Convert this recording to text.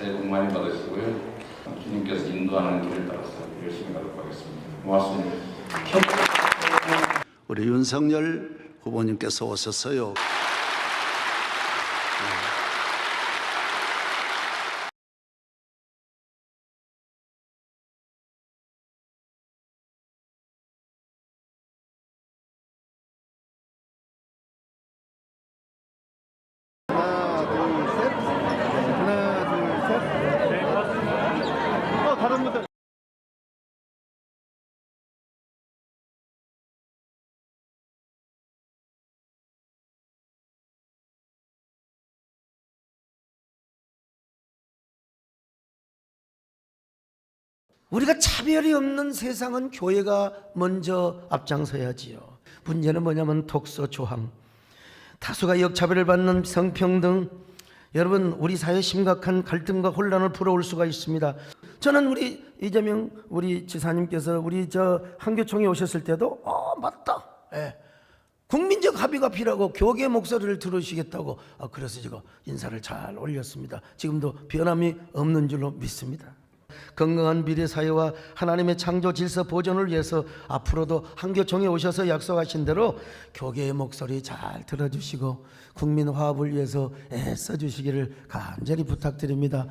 복 많이 받으시고요. 주님께서 인도하는 길을 따라서 열심히 가도록 하겠습니다. 고맙습니다. 우리 윤석열 후보님께서 오셨어요. 하나, 둘, 셋. 하나, 둘, 셋. 어, 다른 분들. 우리가 차별이 없는 세상은 교회가 먼저 앞장서야지요. 문제는 뭐냐면 독서 조항. 다수가 역차별을 받는 성평등. 여러분 우리 사회 심각한 갈등과 혼란을 불어올 수가 있습니다. 저는 우리 이재명 우리 지사님께서 우리 저 한교총에 오셨을 때도 어 맞다. 예. 국민적 합의가 필요하고 교계 목소리를 들으시겠다고 아, 그래서 제가 인사를 잘 올렸습니다. 지금도 변함이 없는 줄로 믿습니다. 건강한 미래 사회와 하나님의 창조 질서 보존을 위해서 앞으로도 한교총에 오셔서 약속하신 대로 교계의 목소리 잘 들어주시고 국민 화합을 위해서 애써 주시기를 간절히 부탁드립니다.